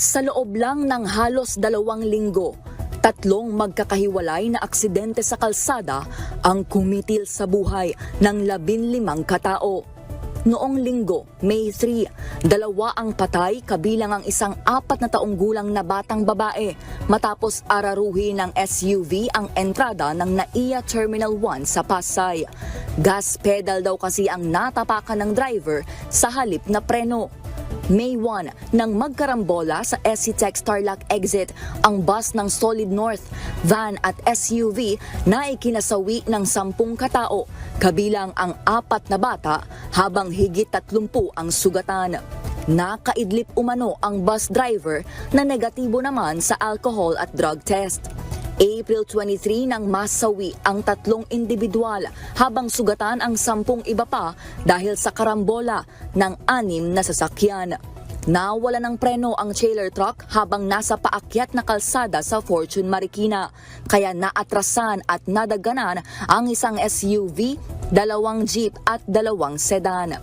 Sa loob lang ng halos dalawang linggo, tatlong magkakahiwalay na aksidente sa kalsada ang kumitil sa buhay ng labinlimang katao. Noong linggo, May 3, dalawa ang patay kabilang ang isang apat na taong gulang na batang babae matapos araruhi ng SUV ang entrada ng NAIA Terminal 1 sa Pasay. Gas pedal daw kasi ang natapakan ng driver sa halip na preno. May 1 nang magkarambola sa SC Tech Starlock exit ang bus ng Solid North, van at SUV na ikinasawi ng sampung katao, kabilang ang apat na bata habang higit 30 ang sugatan. Nakaidlip umano ang bus driver na negatibo naman sa alcohol at drug test. April 23 nang masawi ang tatlong individual habang sugatan ang sampung iba pa dahil sa karambola ng anim na sasakyan. Nawala ng preno ang trailer truck habang nasa paakyat na kalsada sa Fortune Marikina, kaya naatrasan at nadaganan ang isang SUV, dalawang jeep at dalawang sedan.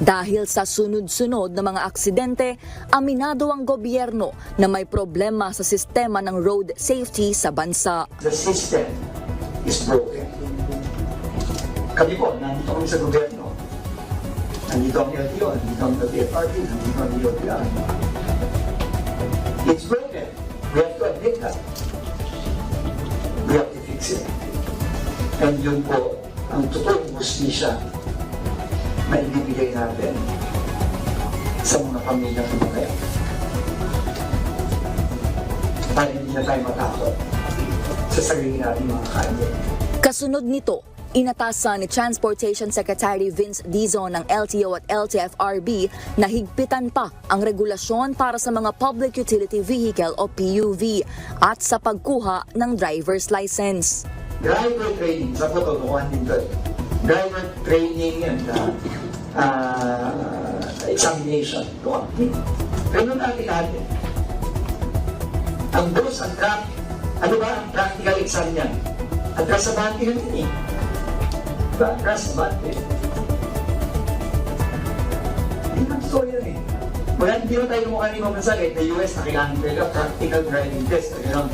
Dahil sa sunod-sunod na mga aksidente, aminado ang gobyerno na may problema sa sistema ng road safety sa bansa. the system is broken. Kami po, nandito kami sa gobyerno. Nandito ang LTO, nandito ang LTFRB, nandito ang DOTR. It's broken. We have to admit that. We have to fix it. And yun po, ang totoong hustisya na ibibigay natin sa mga pamilyang mga para hindi na tayo matakot sa sarili natin mga kanya. Kasunod nito, inatasan ni Transportation Secretary Vince Dizon ng LTO at LTFRB na higpitan pa ang regulasyon para sa mga Public Utility Vehicle o PUV at sa pagkuha ng driver's license. Driver training, sa pototokuhan din doon. Driver training and uh, uh, examination. Ganun natin natin. Ang dos, ang craft, ano ba ang practical exam niyan? Address sa bante yun din eh. Diba? Address sa bante. Hindi lang totoo yan eh. Wala hindi mo tayo mukha ni Mama Salit, the US na kailangan talaga practical driving test. Ganun.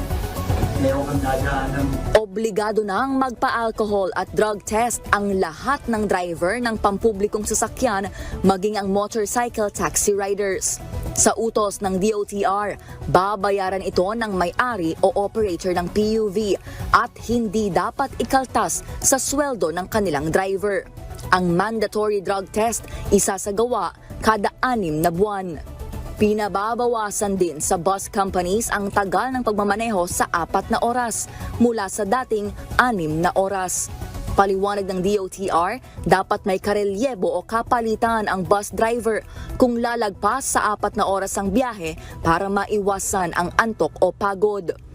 Meron kang dadaan ng Obligado nang magpa-alcohol at drug test ang lahat ng driver ng pampublikong sasakyan maging ang motorcycle taxi riders. Sa utos ng DOTR, babayaran ito ng may-ari o operator ng PUV at hindi dapat ikaltas sa sweldo ng kanilang driver. Ang mandatory drug test isasagawa kada anim na buwan. Pinababawasan din sa bus companies ang tagal ng pagmamaneho sa apat na oras mula sa dating anim na oras. Paliwanag ng DOTR, dapat may karelyebo o kapalitan ang bus driver kung lalagpas sa apat na oras ang biyahe para maiwasan ang antok o pagod.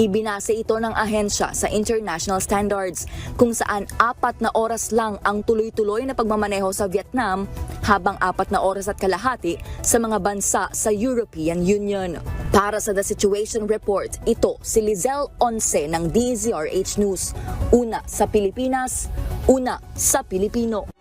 Ibinase ito ng ahensya sa international standards kung saan apat na oras lang ang tuloy-tuloy na pagmamaneho sa Vietnam habang apat na oras at kalahati sa mga bansa sa European Union. Para sa The Situation Report, ito si Lizelle Once ng DZRH News. Una sa Pilipinas, una sa Pilipino.